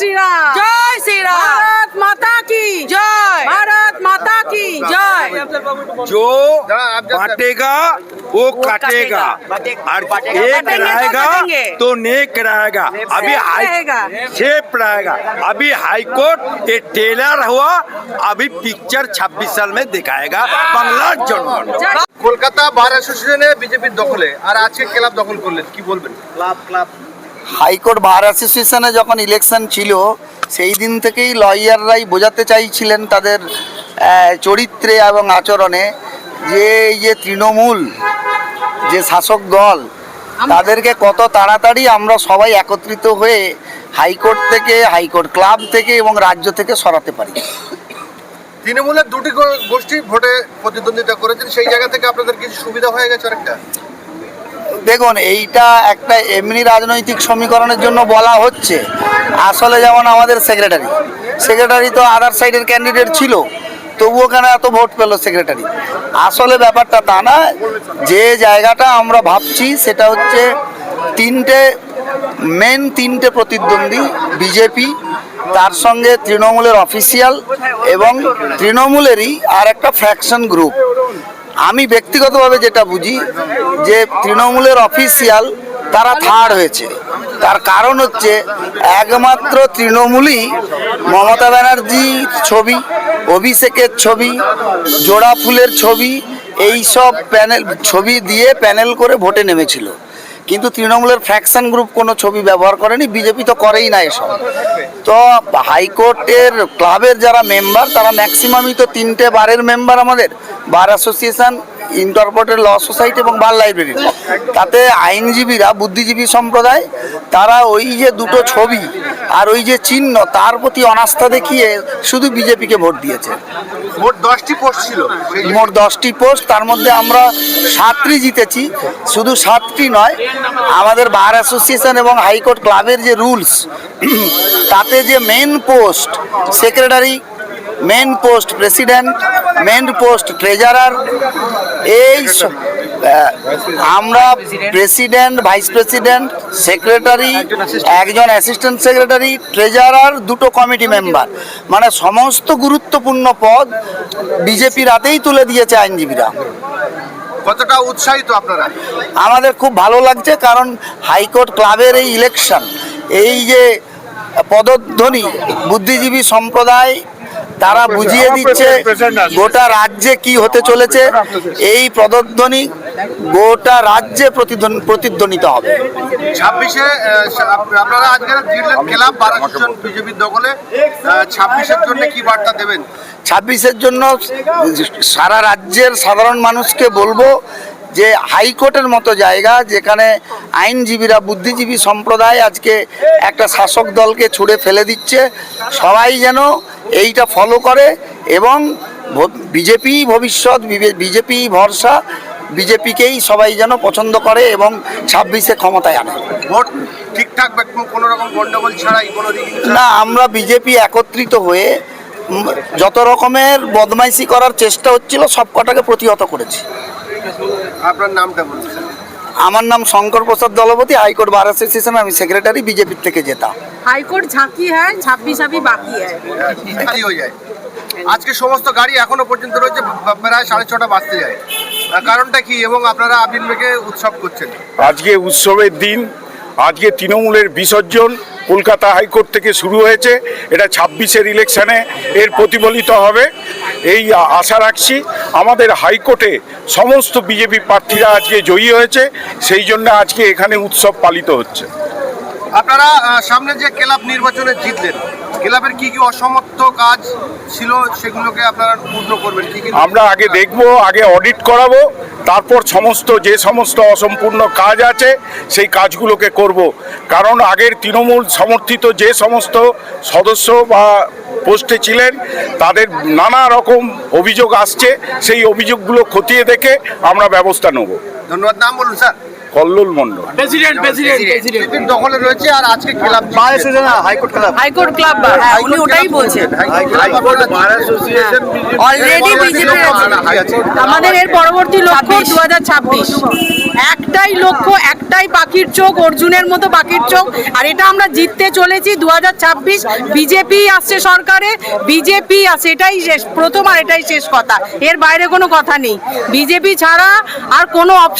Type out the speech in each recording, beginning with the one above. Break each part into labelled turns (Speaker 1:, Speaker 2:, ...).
Speaker 1: শ্রীরাম
Speaker 2: জয় শ্রীরাম
Speaker 1: ভারত মাতা কি
Speaker 2: জয়
Speaker 1: ভারত মাতা কি
Speaker 2: জয়
Speaker 3: जो बांटेगा वो काटेगा और
Speaker 2: बांटेगा।
Speaker 3: एक
Speaker 2: बांटेंगे तो
Speaker 3: रहेगा
Speaker 2: काटेंगे।
Speaker 3: तो नेक रहेगा अभी
Speaker 1: सेफ
Speaker 3: हाई
Speaker 1: रहेगा।
Speaker 3: सेफ रहेगा अभी हाई कोर्ट ये टेलर हुआ अभी पिक्चर 26 साल में दिखाएगा बांग्ला जनगण
Speaker 4: কলকাতা বার অ্যাসোসিয়েশনে বিজেপির দখলে আর আজকে ক্লাব দখল করলেন কি বলবেন club club
Speaker 5: High court bar অ্যাসোসিয়েশনে যখন ইলেকশন ছিল সেই দিন থেকেই লয়াররাই বোঝাতে চাইছিলেন তাদের চরিত্রে এবং আচরণে যে এই যে তৃণমূল যে শাসক দল তাদেরকে কত তাড়াতাড়ি আমরা সবাই একত্রিত হয়ে হাইকোর্ট থেকে হাইকোর্ট ক্লাব থেকে এবং রাজ্য থেকে সরাতে পারি।
Speaker 4: তৃণমূলের দুটি গোষ্ঠী ভোটে প্রতিদ্বন্দ্বিতা করেছেন সেই জায়গা থেকে আপনাদের কিছু সুবিধা হয়ে গেছে অনেকটা
Speaker 5: দেখুন, এইটা একটা এমনি রাজনৈতিক সমীকরণের জন্য বলা হচ্ছে। আসলে যেমন আমাদের সেক্রেটারি সেক্রেটারি তো আদার সাইডের ক্যান্ডিডেট ছিল, তবুও কেন এত ভোট পেল সেক্রেটারি আসলে ব্যাপারটা তা না, যে জায়গাটা আমরা ভাবছি সেটা হচ্ছে তিনটে মেন তিনটে প্রতিদ্বন্দ্বী বিজেপি তার সঙ্গে তৃণমূলের অফিসিয়াল এবং তৃণমূলেরই আর একটা ফ্র্যাকশন গ্রুপ আমি ব্যক্তিগতভাবে যেটা বুঝি যে তৃণমূলের অফিসিয়াল তারা থার্ড হয়েছে। তার কারণ হচ্ছে একমাত্র তৃণমূলই মমতা ব্যানার্জির ছবি, অভিষেকের ছবি, জোড়া ফুলের ছবি, এইসব প্যানেল ছবি দিয়ে প্যানেল করে ভোটে নেমেছিল। কিন্তু তৃণমূলের ফ্র্যাকশন গ্রুপ কোনো ছবি ব্যবহার করেনি বিজেপি তো করেই না এসব। তো হাইকোর্টের ক্লাবের যারা মেম্বার তারা ম্যাক্সিমামই তো তিনটে বারের মেম্বার আমাদের। বার অ্যাসোসিয়েশন ইন্টারপোর্টের ল সোসাইটি এবং বার লাইব্রেরি। তাতে আইনজীবীরা বুদ্ধিজীবী সম্প্রদায় তারা ওই যে দুটো ছবি আর ওই যে চিহ্ন তার প্রতি অনাস্থা দেখিয়ে শুধু বিজেপিকে ভোট দিয়েছে।
Speaker 4: ভোট দশটি পোস্ট ছিল
Speaker 5: মোট দশটি পোস্ট তার মধ্যে আমরা সাতটি জিতেছি। শুধু সাতটি নয় আমাদের বার অ্যাসোসিয়েশন এবং হাইকোর্ট ক্লাবের যে রুলস তাতে যে main post secretary main post president main post treasurer এই আমরা প্রেসিডেন্ট ভাইস প্রেসিডেন্ট সেক্রেটারি একজন অ্যাসিস্ট্যান্ট সেক্রেটারি ট্রেজারার দুটো কমিটি মেম্বার মানে সমস্ত গুরুত্বপূর্ণ পদ বিজেপির হাতেই তুলে দিয়েছে আইনজীবীরা।
Speaker 4: কতটা উৎসাহিত আপনারা?
Speaker 5: আমাদের খুব ভালো লাগছে কারণ হাইকোর্ট ক্লাবের এই ইলেকশন এই যে পদধ্বনি বুদ্ধিজীবী সম্প্রদায় তারা বুঝিয়ে দিচ্ছে গোটা রাজ্যে কি হতে চলেছে। এই পদধ্বনি গোটা রাজ্যে প্রতিধ্বনি- প্রতিধ্বনিত হবে।
Speaker 4: ছাব্বিশে আপনারা আজকে বিজেপির দখলে। ছাব্বিশের জন্য কি বার্তা দেবেন?
Speaker 5: ছাব্বিশের জন্য সারা রাজ্যের সাধারণ মানুষকে বলব যে হাইকোর্টের মতো জায়গা যেখানে আইনজীবীরা বুদ্ধিজীবী সম্প্রদায় আজকে একটা শাসক দলকে ছুড়ে ফেলে দিচ্ছে সবাই যেন এইটা ফলো করে এবং বিজেপি ভবিষ্যৎ বিজেপি ভরসা বিজেপিকেই সবাই যেন পছন্দ করে এবং ছাব্বিশে ক্ষমতায় আনে।
Speaker 4: ভোট ঠিকঠাক কোনো রকম গন্ডগোল ছাড়াই কোনো
Speaker 5: না আমরা বিজেপি একত্রিত হয়ে যত রকমের বদমাইশি করার চেষ্টা হচ্ছিল সব কটাকে প্রতিহত করেছি।
Speaker 4: আপনার নামটা বলুন
Speaker 5: আমার নাম Shankar Prasad Dalapati high court bar association আমি সেক্রেটারি বিজেপির থেকে যেতাম।
Speaker 1: হাইকোর্ট ঝাঁকি হ্যাঁ ছাব্বিশ अभी বাকি হ্যাঁ
Speaker 4: কি হয়ে যায়। আজকে সমস্ত গাড়ি এখনও পর্যন্ত রয়েছে প্রায় সাড়ে ছটা বাজতে যায়। কারণটা কি এবং আপনারা আবির মেঘে উৎসব করছেন?
Speaker 6: আজকে উৎসবের দিন আজকে তৃণমূলের বিসর্জন কলকাতা হাইকোর্ট থেকে শুরু হয়েছে। এটা ছাব্বিশের ইলেকশানে এর প্রতিফলিত হবে। এই আশা রাখছি আমাদের হাইকোর্টে সমস্ত বিজেপি প্রার্থীরা আজকে জয়ী হয়েছে। সেই জন্য আজকে এখানে উৎসব পালিত হচ্ছে।
Speaker 4: আপনারা সামনে যে ক্লাব নির্বাচনে জিতলেন ক্লাবের কি কি অসমর্থ কাজ ছিল সেগুলোকে আপনারা পূর্ণ করবেন? কি কি
Speaker 6: আমরা আগে দেখব আগে অডিট করাবো তারপর সমস্ত যে সমস্ত অসম্পূর্ণ কাজ আছে সেই কাজগুলোকে করব। কারণ আগের তৃণমূল সমর্থিত যে সমস্ত সদস্য বা পোস্টে ছিলেন তাদের নানা রকম অভিযোগ আসছে সেই অভিযোগগুলো খতিয়ে দেখে আমরা ব্যবস্থা নেব।
Speaker 4: ধন্যবাদ। নাম বলুন স্যার।
Speaker 6: কল্লোল মণ্ডল।
Speaker 4: বিজেপির দখলে রয়েছে আর আজকে club
Speaker 5: high court
Speaker 2: club? High court club হ্যাঁ উনি ওটাই বলছেন। অলরেডি বিজেপি আমাদের এর পরবর্তী লক্ষ্য দু হাজার ছাব্বিশ।
Speaker 1: একটাই লক্ষ্য একটাই পাখির চোখ অর্জুনের মতো পাখির চোখ। আর এটা আমরা জিততে চলেছি দু হাজার ছাব্বিশ। বিজেপি আসছে সরকারে বিজেপি আছে এটাই শেষ প্রথম আর এটাই শেষ কথা। এর বাইরে কোনো কথা নেই। বিজেপি ছাড়া আর কোনো অপশন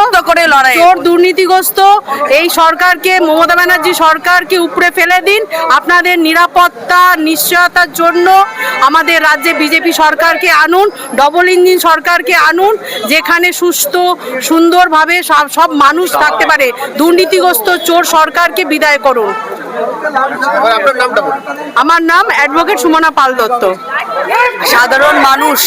Speaker 2: শক্ত করে লড়াই
Speaker 1: চোর দুর্নীতিগ্রস্ত এই সরকারকে মমতা ব্যানার্জি সরকারকে উপরে ফেলে দিন। আপনাদের নিরাপত্তা নিশ্চয়তার জন্য আমাদের রাজ্যে বিজেপি সরকারকে আনুন ডবল ইঞ্জিন সরকারকে আনুন যেখানে সুস্থ সুন্দরভাবে সব সব মানুষ থাকতে পারে। দুর্নীতিগ্রস্ত চোর সরকারকে বিদায় করুন। আমার নাম অ্যাডভোকেট সুমনা পাল দত্ত।
Speaker 2: সাধারণ মানুষ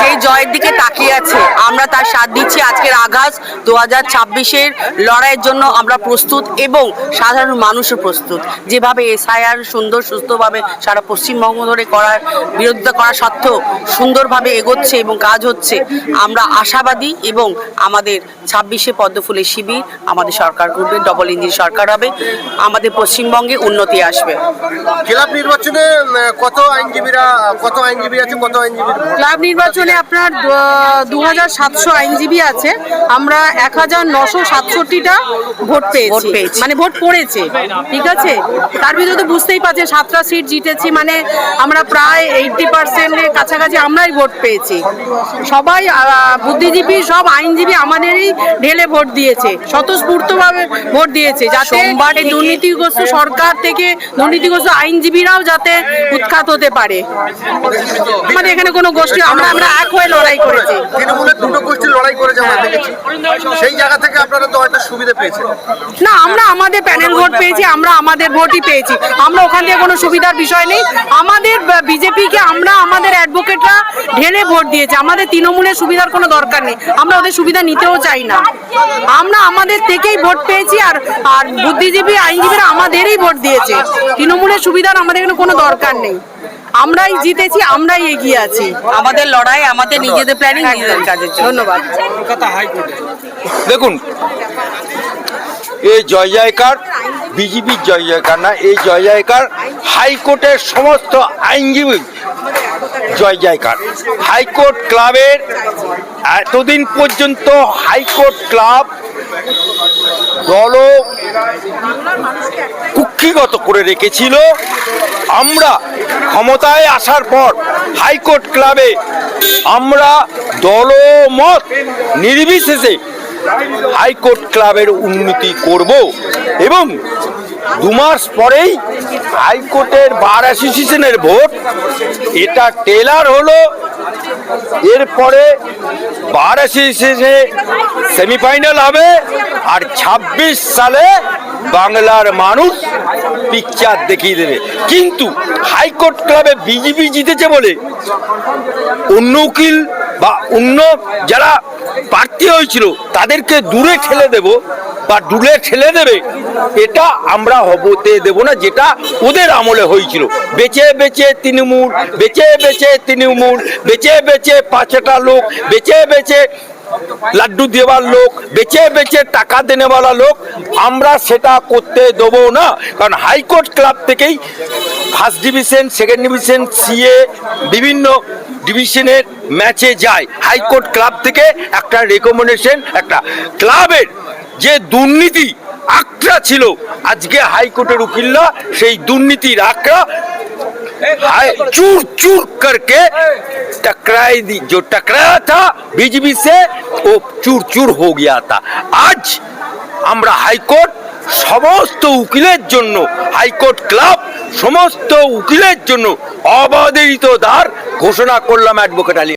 Speaker 2: যে জয়ের দিকে তাকিয়ে আছে, আমরা তার সাথ দিচ্ছি আজকের আঘাত। দু হাজার ছাব্বিশের লড়াইয়ের জন্য আমরা প্রস্তুত এবং সাধারণ মানুষও প্রস্তুত। যেভাবে এসআইআর সুন্দর, সুস্থভাবে সারা পশ্চিমবঙ্গ ধরে করার, বিরোধিতা করা সত্ত্বেও সুন্দরভাবে এগোচ্ছে এবং কাজ হচ্ছে, আমরা আশাবাদী এবং আমাদের ছাব্বিশে পদ্মফুলের শিবির আমাদের সরকার করবে ডবল ইঞ্জিন সরকার হবে। আমাদের পশ্চিমবঙ্গে উন্নতি আসবে।
Speaker 4: ক্লাব নির্বাচনে কত আইনজীবীরা কত আইনজীবী আছে কত আইনজীবীর ভোট?
Speaker 1: ক্লাব নির্বাচনে আপনার দু হাজার সাতশো আইনজীবী আছে। আমরা এক হাজার নশো সাতষট্টিটা ভোট পেয়েছি।
Speaker 2: পেয়েছি।
Speaker 1: মানে ভোট পড়েছে। ঠিক আছে? তার ভিতরে তো বুঝতেই পারছেন সাতটা সিট জিতেছি মানে আমরা প্রায় এইটটি পার্সেন্টের কাছাকাছি আমরাই ভোট পেয়েছি। সবাই বুদ্ধিজীবী সব আইনজীবী আমাদেরই ঢেলে ভোট দিয়েছে স্বতঃস্ফূর্তভাবে ভোট দিয়েছে যাতে দুর্নীতিগ্রস্ত সরকার থেকে দুর্নীতিগ্রস্ত আইনজীবীরাও যাতে উৎখাত হতে পারে। আমাদের এখানে কোনো গোষ্ঠী আমরা আমরা এক হয়ে লড়াই করেছি।
Speaker 4: তৃণমূলের দুটো গোষ্ঠী লড়াই করেছে আমরা দেখেছি। সেই জায়গা থেকে আপনারা তো হয়তো সুবিধা পেয়েছেন।
Speaker 1: না আমরা আমাদের প্যানেল ভোট পেয়েছি আমরা আমাদের ভোটই পেয়েছি। আমরা ওখান থেকে কোনো সুবিধার বিষয় নেই। আমাদের বিজেপিকে আমরা আমাদের অ্যাডভোকেটরা ঢেলে ভোট দিয়েছে। আমাদের তৃণমূলের সুবিধার কোনো দরকার নেই। আমরা ওদের সুবিধা নিতেও চাই না। আমরা আমাদের থেকেই ভোট পেয়েছি আর আর বুদ্ধিজীবী আইনজীবীরা আমাদেরই ভোট দিয়েছে। তৃণমূলের সুবিধার আমাদের এখানে কোনো দরকার নেই। আমরাই জিতেছি আমরাই এগিয়ে আছি।
Speaker 2: আমাদের লড়াই আমাদের নিজেদের প্ল্যানিং নিজেদের কাজের
Speaker 1: ধন্যবাদ।
Speaker 3: দেখুন এই জয় জয়কার বিজেপির জয় জয়কার না এই জয় জয়কার হাইকোর্টের সমস্ত আইনজীবী জয় জয়কার। হাইকোর্ট ক্লাবের এতদিন পর্যন্ত হাইকোর্ট ক্লাব দল কুক্ষিগত করে রেখেছিল। আমরা ক্ষমতায় আসার পর হাইকোর্ট ক্লাবে আমরা দলমত নির্বিশেষে হাইকোর্ট ক্লাবের উন্নতি করব এবং দু মাস পরেই হাইকোর্টের বার অ্যাসোসিয়েশনের ভোট। এটা টেলার হলো এরপরে বার অ্যাসোসিয়েশনে সেমিফাইনাল হবে আর ২৬ সালে বাংলার মানুষ পিকচার দেখিয়ে দেবে। কিন্তু হাইকোর্ট ক্লাবে বিজেপি জিতেছে বলে অন্য উকিল বা অন্য যারা প্রার্থী হয়েছিল তাদেরকে দূরে ঠেলে দেব বা ডুলে ঠেলে দেবে, এটা আমরা হবতে দেব না, যেটা ওদের আমলে হয়েছিল। বেচে বেচে তৃণমূল, বেচে বেচে তৃণমূল, বেচে বেচে পাঁচটা লোক, বেচে বেচে লাড্ডু দেওয়ার লোক, বেচে বেচে টাকা দেনেওয়ালা লোক, আমরা সেটা করতে দেবো না। কারণ হাইকোর্ট ক্লাব থেকেই first division, second division, CA, বিভিন্ন ডিভিশনের ম্যাচে যায়। হাইকোর্ট ক্লাব থেকে একটা রেকমেন্ডেশন একটা ক্লাবের যে দুর্নীতি আঁকড়া ছিল আজকে হাইকোর্টের উকিলরা সেই দুর্নীতির আঁকড়া हाय- चूर चूर करके टकराई दी जो टकराया था बीजेपी से वो चूर चूर हो गया था आज আমরা হাইকোর্ট সমস্ত উকিলের জন্য হাইকোর্ট ক্লাব সমস্ত উকিলের জন্য অবাধিত দ্বার ঘোষণা করলাম অ্যাডভোকেট আলী